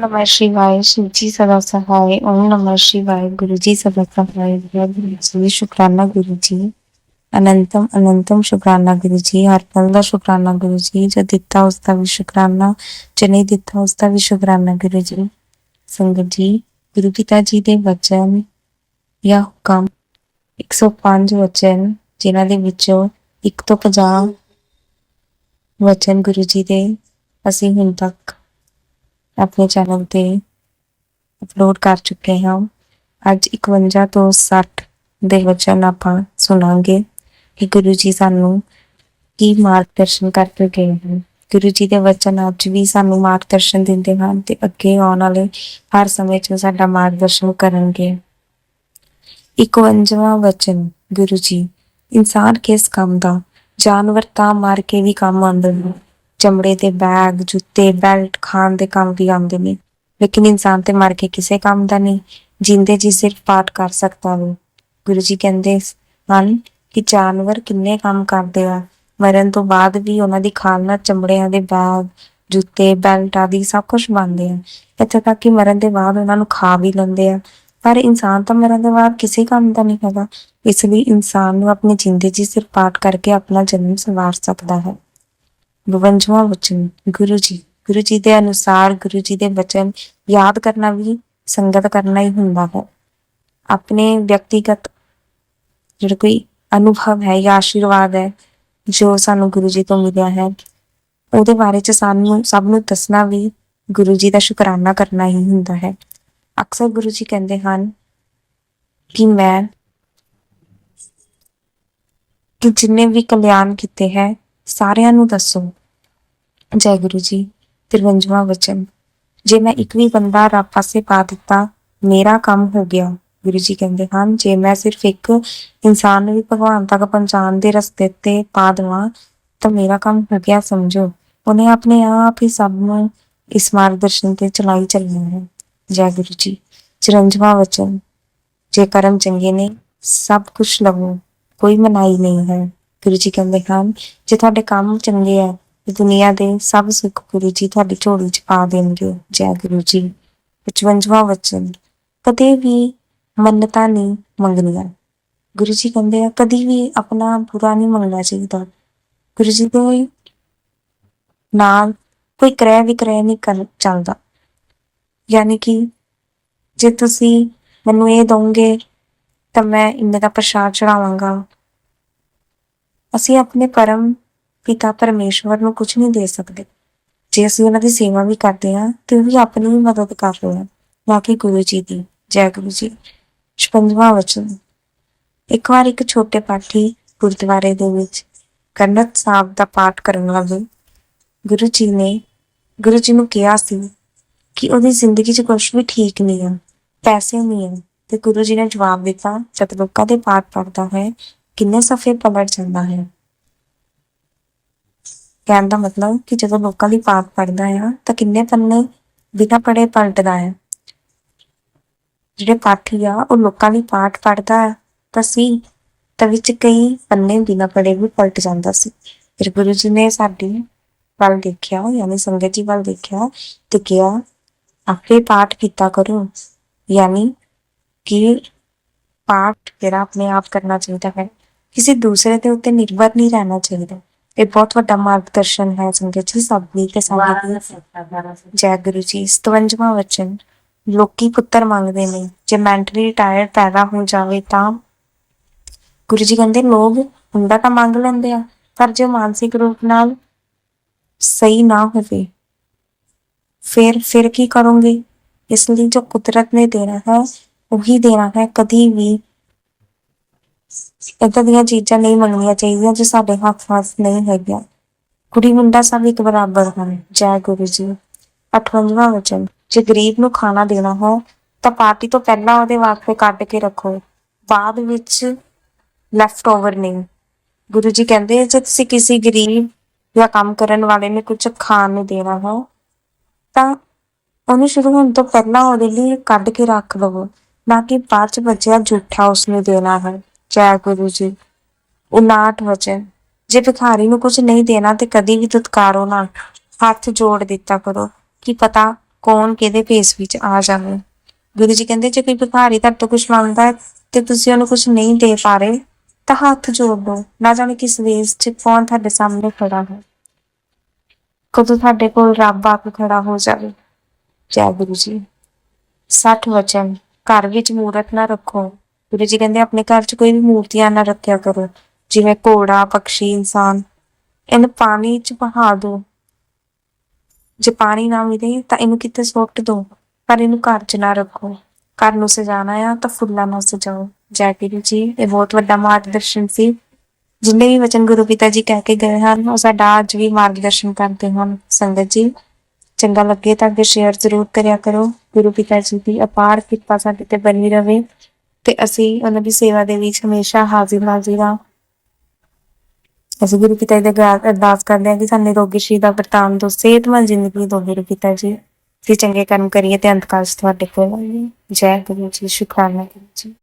ਨਮः शिवाय शिव जी सदा सहाय ओम नमः शिवाय गुरु जी सदा सहाय जय गुरु जी शुक्राना गुरु जी ਅਨੰਤਮ ਅਨੰਤਮ ਸ਼ੁਕਰਾਨਾ ਗੁਰੂ ਜੀ ਹਰ ਪਲ ਦਾ ਸ਼ੁਕਰਾਨਾ ਗੁਰੂ ਜੀ ਜੋ ਦਿੱਤਾ ਉਸ ਦਾ ਵੀ ਸ਼ੁਕਰਾਨਾ ਜੋ ਨਹੀਂ ਦਿੱਤਾ ਉਸ ਦਾ ਵੀ ਸ਼ੁਕਰਾਨਾ ਗੁਰੂ ਜੀ ਸੰਗਤ ਜੀ ਗੁਰੂ ਪਿਤਾ ਜੀ ਦੇ ਵਚਨ ਜਾਂ ਹੁਕਮ 105 ਵਚਨ ਜਿਨ੍ਹਾਂ ਦੇ ਵਿੱਚੋਂ 1 ਤੋਂ 50 ਵਚਨ ਗੁਰੂ ਜੀ ਦੇ ਅਸੀਂ ਹੁਣ ਤੱਕ ਆਪਣੇ ਚੈਨਲ ਤੇ ਅਪਲੋਡ ਕਰ ਚੁੱਕੇ ਹਾਂ। ਅੱਜ 51 ਤੋਂ 60 ਦੇ ਵਚਨ ਆਪਾਂ ਸੁਣਾਂਗੇ ਕਿ ਗੁਰੂ ਜੀ ਸਾਨੂੰ ਕੀ ਮਾਰਗਦਰਸ਼ਨ ਕਰਕੇ ਗਏ ਹਨ। ਗੁਰੂ ਜੀ ਦੇ ਵਚਨ ਅੱਜ ਵੀ ਸਾਨੂੰ ਮਾਰਗਦਰਸ਼ਨ ਦਿੰਦੇ ਹਨ ਤੇ ਅੱਗੇ ਆਉਣ ਵਾਲੇ ਹਰ ਸਮੇਂ 'ਚ ਸਾਡਾ ਮਾਰਗਦਰਸ਼ਨ ਕਰਨਗੇ। 51ਵਾਂ ਵਚਨ, ਗੁਰੂ ਜੀ, ਇਨਸਾਨ ਕਿਸ ਕੰਮ ਦਾ? ਜਾਨਵਰ ਤਾਂ ਮਾਰ ਕੇ ਵੀ ਕੰਮ ਆਉਂਦੇ ਨੇ ਚਮੜੇ ਦੇ ਬੈਗ ਜੁੱਤੇ ਬੈਲਟ ਖਾਣ ਦੇ ਕੰਮ ਵੀ ਆਉਂਦੇ ਨੇ। ਲੇਕਿਨ ਇਨਸਾਨ ਤੇ ਮਰ ਕੇ ਕਿਸੇ ਕੰਮ ਦਾ ਨਹੀਂ, ਜਿੰਦੇ ਜੀ ਸਿਰਫ ਪਾਠ ਕਰ ਸਕਦਾ ਵੇ। ਗੁਰੂ ਜੀ ਕਹਿੰਦੇ ਹਨ ਕਿ ਜਾਨਵਰ ਕਿੰਨੇ ਕੰਮ ਕਰਦੇ ਆ। ਮਰਨ ਤੋਂ ਬਾਅਦ ਵੀ ਉਹਨਾਂ ਦੀ ਖਾਲ ਨਾਲ ਚਮੜਿਆਂ ਦੇ ਬੈਗ ਜੁੱਤੇ ਬੈਲਟ ਆਦਿ ਸਭ ਕੁਝ ਬਣਦੇ ਆ। ਇੱਥੇ ਤੱਕ ਕਿ ਮਰਨ ਦੇ ਬਾਅਦ ਉਹਨਾਂ ਨੂੰ ਖਾ ਵੀ ਲੈਂਦੇ ਆ। ਪਰ ਇਨਸਾਨ ਤਾਂ ਮਰਨ ਦੇ ਬਾਅਦ ਕਿਸੇ ਕੰਮ ਦਾ ਨਹੀਂ ਹੈਗਾ। ਇਸ ਲਈ ਇਨਸਾਨ ਨੂੰ ਆਪਣੀ ਜ਼ਿੰਦਗੀ ਸਿਰਫ ਪਾਠ ਕਰਕੇ ਆਪਣਾ ਜਨਮ ਸੰਵਾਰ ਸਕਦਾ ਹੈ। 52ਵਾਂ ਵਚਨ, ਗੁਰੂ ਜੀ। ਗੁਰੂ ਜੀ ਦੇ ਅਨੁਸਾਰ ਗੁਰੂ ਜੀ ਦੇ ਵਚਨ ਯਾਦ ਕਰਨਾ ਵੀ ਸੰਗਤ ਕਰਨਾ ਹੀ ਹੁੰਦਾ ਹੈ। ਆਪਣੇ ਵਿਅਕਤੀਗਤ ਜਿਹੜਾ ਕੋਈ ਅਨੁਭਵ ਹੈ ਜਾਂ ਆਸ਼ੀਰਵਾਦ ਹੈ ਜੋ ਸਾਨੂੰ ਗੁਰੂ ਜੀ ਤੋਂ ਮਿਲਿਆ ਹੈ, ਉਹਦੇ ਬਾਰੇ ਚ ਸਾਨੂੰ ਸਭ ਨੂੰ ਦੱਸਣਾ ਵੀ ਗੁਰੂ ਜੀ ਦਾ ਸ਼ੁਕਰਾਨਾ ਕਰਨਾ ਹੀ ਹੁੰਦਾ ਹੈ। ਅਕਸਰ ਗੁਰੂ ਜੀ ਕਹਿੰਦੇ ਹਨ ਕਿ ਮੈਂ ਕਿ ਜਿੰਨੇ ਵੀ ਕਲਿਆਣ ਕੀਤੇ ਹੈ, ਸਾਰਿਆਂ ਨੂੰ ਦੱਸੋ। ਜੈ ਗੁਰੂ ਜੀ 53ਵਾਂ ਵਚਨ। ਜੇ ਮੈਂ ਇੱਕ ਵੀ ਬੰਦਾ ਰੱਬ ਪਾਸੇ ਪਾ ਦਿੱਤਾ, ਮੇਰਾ ਕੰਮ ਹੋ ਗਿਆ। ਗੁਰੂ ਜੀ ਕਹਿੰਦੇ ਹਨ, ਜੇ ਮੈਂ ਸਿਰਫ ਇੱਕ ਇਨਸਾਨ ਨੂੰ ਵੀ ਭਗਵਾਨ ਤੱਕ ਪਹੁੰਚਾਉਣ ਦੇ ਰਸਤੇ ਤੇ ਪਾ ਦੇਵਾਂ, ਤਾਂ ਮੇਰਾ ਕੰਮ ਹੋ ਗਿਆ, ਸਮਝੋ। ਉਹਨੇ ਆਪਣੇ ਆਪ ਹੀ ਸਭ ਨੂੰ ਇਸ ਮਾਰਗਦਰਸ਼ਨ ਤੇ ਚਲਾਈ ਚੱਲਣਾ ਹੈ। ਜੈ ਗੁਰੂ ਜੀ 54ਵਾਂ ਵਚਨ। ਜੇ ਕਰਮ ਚੰਗੇ ਨੇ, ਸਭ ਕੁਝ ਲਵੋ, ਕੋਈ ਮਨਾਈ ਨਹੀਂ ਹੈ। ਗੁਰੂ ਜੀ ਕਹਿੰਦੇ ਹਨ, ਜੇ ਤੁਹਾਡੇ ਕੰਮ ਚੰਗੇ ਆ ਦੁਨੀਆ ਦੇ ਸਭ ਸੁੱਖ ਗੁਰੂ ਜੀ ਤੁਹਾਡੀ ਝੋਲੀ 'ਚ ਪਾ ਦੇਣਗੇ। ਜੈ ਗੁਰੂ ਜੀ। 55ਵਾਂ ਵਚਨ, ਕਦੇ ਵੀ ਮੰਨਤਾ ਨਹੀਂ ਮੰਗਣੀਆਂ। ਗੁਰੂ ਜੀ ਕਹਿੰਦੇ ਆ, ਕਦੀ ਵੀ ਆਪਣਾ ਬੁਰਾ ਨਹੀਂ ਮੰਗਣਾ ਚਾਹੀਦਾ। ਗੁਰੂ ਜੀ ਦੇ ਨਾਲ ਕੋਈ ਕ੍ਰੈ ਵਿਕਰੈ ਨਹੀਂ ਕਰ ਚੱਲਦਾ। ਯਾਨੀ ਕਿ ਜੇ ਤੁਸੀਂ ਮੈਨੂੰ ਇਹ ਦੋਗੇ, ਤਾਂ ਮੈਂ ਇੰਨੇ ਦਾ ਪ੍ਰਸ਼ਾਦ ਚੜਾਵਾਂਗਾ ਅਸੀਂ ਆਪਣੇ ਪਰਮ ਪਿਤਾ ਪਰਮੇਸ਼ਵਰ ਨੂੰ ਕੁਝ ਨਹੀਂ ਦੇ ਸਕਦੇ। ਜੇ ਅਸੀਂ ਉਹਨਾਂ ਦੀ ਸੇਵਾ ਵੀ ਕਰਦੇ ਹਾਂ, ਤੇ ਉਹ ਵੀ ਆਪਣੀ ਹੀ ਮਦਦ ਕਰ ਰਹੇ ਹਾਂ ਨਾ ਕਿ ਗੁਰੂ ਜੀ ਦੀ, ਜੈ ਗੁਰੂ ਜੀ। 56ਵਾਂ ਵਚਨ। ਇੱਕ ਵਾਰ ਇੱਕ ਛੋਟੇ ਪਾਠੀ ਗੁਰਦੁਆਰੇ ਦੇ ਵਿੱਚ ਕੰਨਤ ਸਾਹਿਬ ਦਾ ਪਾਠ ਕਰਨ ਲੱਗੇ। ਗੁਰੂ ਜੀ ਨੇ, ਗੁਰੂ ਜੀ ਨੂੰ ਕਿਹਾ ਸੀ ਕਿ ਉਹਦੀ ਜ਼ਿੰਦਗੀ 'ਚ ਕੁਝ ਵੀ ਠੀਕ ਨਹੀਂ ਹੈ, ਪੈਸੇ ਨਹੀਂ ਹੈ। ਤੇ ਗੁਰੂ ਜੀ ਨੇ ਜਵਾਬ ਦਿੱਤਾ, ਜਦ ਲੋਕਾਂ ਦੇ ਪਾਠ ਪੜਦਾ ਹੈ, ਕਿੰਨੇ ਸਫੇ ਪਲਟ ਜਾਂਦਾ ਹੈ। ਕਹਿਣ ਦਾ ਮਤਲਬ ਕਿ ਜਦੋਂ ਲੋਕਾਂ ਦੀ ਪਾਠ ਪੜਦਾ ਆ, ਤਾਂ ਕਿੰਨੇ ਪੰਨੇ ਬਿਨਾਂ ਪੜੇ ਪਲਟਦਾ ਹੈ ਜਿਹੜੇ ਪਾਠੀ ਆ, ਉਹ ਲੋਕਾਂ ਲਈ ਪਾਠ ਪੜਦਾ ਤਾਂ ਸੀ, ਤਾਂ ਵਿੱਚ ਕਈ ਪੰਨੇ ਬਿਨਾਂ ਪੜੇ ਵੀ ਪਲਟ ਜਾਂਦਾ ਸੀ। ਫਿਰ ਗੁਰੂ ਜੀ ਨੇ ਸਾਡੀ ਵੱਲ ਦੇਖਿਆ, ਯਾਨੀ ਸੰਗਤ ਜੀ ਵੱਲ ਦੇਖਿਆ ਤੇ ਕਿਹਾ, ਆਪੇ ਪਾਠ ਕੀਤਾ ਕਰੋ। ਯਾਨੀ ਕਿ ਪਾਠ ਜਿਹੜਾ ਆਪਣੇ ਆਪ ਕਰਨਾ ਚਾਹੀਦਾ ਹੈ, ਕਿਸੇ ਦੂਸਰੇ ਦੇ ਉੱਤੇ ਨਿਰਭਰ ਨਹੀਂ ਰਹਿਣਾ ਚਾਹੀਦਾ। ਇਹ ਬਹੁਤ ਵੱਡਾ ਮਾਰਗਦਰਸ਼ਨ ਹੈ ਸੰਗਤ ਜੀ, ਸਭ ਲਈ ਤੇ ਸੰਗਤ ਲਈ ਜੈ ਗੁਰੂ ਜੀ 57ਵਾਂ ਵਚਨ, ਲੋਕੀ ਪੁੱਤਰ ਮੰਗਦੇ ਨੇ, ਜੇ ਮੈਂਟਲੀ ਰਿਟਾਇਰ ਪੈਦਾ ਹੋ ਜਾਵੇ ਤਾਂ। ਗੁਰੂ ਜੀ ਕਹਿੰਦੇ, ਲੋਕ ਹੁੰਦਾ ਤਾਂ ਮੰਗ ਲੈਂਦੇ ਆ, ਪਰ ਜੇ ਮਾਨਸਿਕ ਰੂਪ ਨਾਲ ਸਹੀ ਨਾ ਹੋਵੇ, ਫਿਰ ਫਿਰ ਕੀ ਕਰੋਗੇ? ਇਸ ਲਈ ਜੋ ਕੁਦਰਤ ਨੇ ਦੇਣਾ ਹੈ, ਉਹੀ ਦੇਣਾ ਹੈ, ਕਦੀ ਵੀ ਏਦਾਂ ਦੀਆਂ ਚੀਜ਼ਾਂ ਨਹੀਂ ਮੰਗਣੀਆਂ ਚਾਹੀਦੀਆਂ ਜੋ ਸਾਡੇ ਹੱਥ ਵਾਸ ਨਹੀਂ ਹੈਗੀਆਂ। ਕੁੜੀ ਮੁੰਡਾ ਸਭ ਇੱਕ ਬਰਾਬਰ ਹਨ। ਜੈ ਗੁਰੂ ਜੀ। 58ਵਾਂ ਵਚਨ, ਜੇ ਗਰੀਬ ਨੂੰ ਖਾਣਾ ਦੇਣਾ ਹੋ, ਤਾਂ ਪਾਰਟੀ ਤੋਂ ਪਹਿਲਾਂ ਉਹਦੇ ਵਾਸਤੇ ਕੱਢ ਕੇ ਰੱਖੋ। ਬਾਅਦ ਵਿੱਚ ਲੈਫਟ ਓਵਰ ਨਹੀਂ। ਗੁਰੂ ਜੀ ਕਹਿੰਦੇ ਜੇ ਤੁਸੀਂ ਕਿਸੇ ਗਰੀਬ ਜਾਂ ਕੰਮ ਕਰਨ ਵਾਲੇ ਨੂੰ ਕੁਝ ਖਾਣ ਨੂੰ ਦੇਣਾ ਹੋ, ਤਾਂ ਉਹਨੂੰ ਸ਼ੁਰੂ ਹੋਣ ਤੋਂ ਪਹਿਲਾਂ ਉਹਦੇ ਲਈ ਕੱਢ ਕੇ ਰੱਖ ਲਵੋ। ਨਾ ਕਿ ਬਾਅਦ ਚ ਬਚਿਆ ਝੂਠਾ ਉਸਨੂੰ ਦੇਣਾ ਹੈ। ਜੈ ਗੁਰੂ ਜੀ। 59 ਵਚਨ, ਜੇ ਭਿਖਾਰੀ ਨੂੰ ਕੁਝ ਨਹੀਂ ਦੇਣਾ ਤੇ ਕਦੀ ਵੀ ਦੁਤਕਾਰੋ ਨਾ ਹੱਥ ਜੋੜ ਦਿੱਤਾ ਕਰੋ, ਕੀ ਪਤਾ ਕੌਣ ਕਿਹਦੇ ਭੇਸ ਵਿੱਚ ਆ ਜਾਵੇ। ਗੁਰੂ ਜੀ ਕਹਿੰਦੇ, ਜੇ ਕੋਈ ਭਿਖਾਰੀ ਤੁਹਾਡੇ ਤੋਂ ਕੁਝ ਮੰਗਦਾ ਹੈ ਤੇ ਤੁਸੀਂ ਉਹਨੂੰ ਕੁਝ ਨਹੀਂ ਦੇ ਪਾ ਰਹੇ, ਤਾਂ ਹੱਥ ਜੋੜ ਦਿਓ। ਨਾ ਜਾਣੇ ਕਿਸ ਵੇਸ 'ਚ ਕੌਣ ਤੁਹਾਡੇ ਸਾਹਮਣੇ ਖੜਾ ਹੈ। ਕਦੋਂ ਤੁਹਾਡੇ ਕੋਲ ਰੱਬ ਆ ਕੇ ਖੜਾ ਹੋ ਜਾਵੇ। ਜੈ ਗੁਰੂ ਜੀ। ਸੱਠ ਵਚਨ, ਘਰ ਵਿੱਚ ਮੂਰਤ ਨਾ ਰੱਖੋ। ਗੁਰੂ ਜੀ ਕਹਿੰਦੇ ਆਪਣੇ ਘਰ 'ਚ ਕੋਈ ਵੀ ਮੂਰਤੀਆਂ ਨਾ ਰੱਖਿਆ ਕਰੋ। ਜਿਵੇਂ ਘੋੜਾ ਪੰਛੀ ਇਨਸਾਨ। ਇਹਨੂੰ ਪਾਣੀ 'ਚ ਬਹਾ ਦਿਓ ਜੇ ਪਾਣੀ ਨਾ ਮਿਲੇ ਤਾਂ ਇਹਨੂੰ ਕਿਤੇ ਸੁੱਟ ਦਿਓ ਪਰ ਇਹਨੂੰ ਘਰ 'ਚ ਨਾ ਰੱਖੋ। ਘਰ ਨੂੰ ਸਜਾਣਾ ਆ ਤਾਂ ਫੁੱਲਾਂ ਨਾਲ ਸਜਾਓ। ਜੈ ਗੁਰੂ ਜੀ, ਇਹ ਬਹੁਤ ਵੱਡਾ ਮਾਰਗਦਰਸ਼ਨ ਸੀ। ਜਿੰਨੇ ਵੀ ਵਚਨ ਗੁਰੂ ਪਿਤਾ ਜੀ ਕਹਿ ਕੇ ਗਏ ਹਨ, ਉਹ ਸਾਡਾ ਅੱਜ ਵੀ ਮਾਰਗਦਰਸ਼ਨ ਕਰਦੇ ਹਨ ਸੰਗਤ ਜੀ, ਚੰਗਾ ਲੱਗੇ ਤਾਂ ਅੱਗੇ ਸ਼ੇਅਰ ਜ਼ਰੂਰ ਕਰਿਆ ਕਰੋ। ਗੁਰੂ ਪਿਤਾ ਜੀ ਦੀ ਅਪਾਰ ਕਿਰਪਾ ਸਾਡੇ ਤੇ ਬਣੀ ਰਵੇ। ਤੇ ਅਸੀਂ ਉਹਨਾਂ ਦੀ ਸੇਵਾ ਦੇ ਵਿੱਚ ਹਮੇਸ਼ਾ ਹਾਜ਼ਰ ਨਾਜ਼ਰ ਹਾਂ। ਅਸੀਂ ਗੁਰੂ ਪਿਤਾ ਜੀ ਦੇ ਅੱਗੇ ਅਰਦਾਸ ਕਰਦੇ ਹਾਂ ਕਿ ਸਾਨੂੰ ਰੋਗੀ ਸ਼੍ਰੀ ਦਾ ਵਰਤਾਨ ਦੋ ਸਿਹਤਮੰਦ ਜ਼ਿੰਦਗੀ ਦੋ ਗੁਰੂ ਪਿਤਾ ਜੀ। ਅਸੀਂ ਚੰਗੇ ਕਰਮ ਕਰੀਏ ਤੇ ਅੰਤਕਾਲ 'ਚ ਤੁਹਾਡੇ ਕੋਲ ਆਈਏ। ਜੈ ਗੁਰੂ ਜੀ, ਸ਼ੁਕਰਾਨਾ ਗੁਰੂ ਜੀ।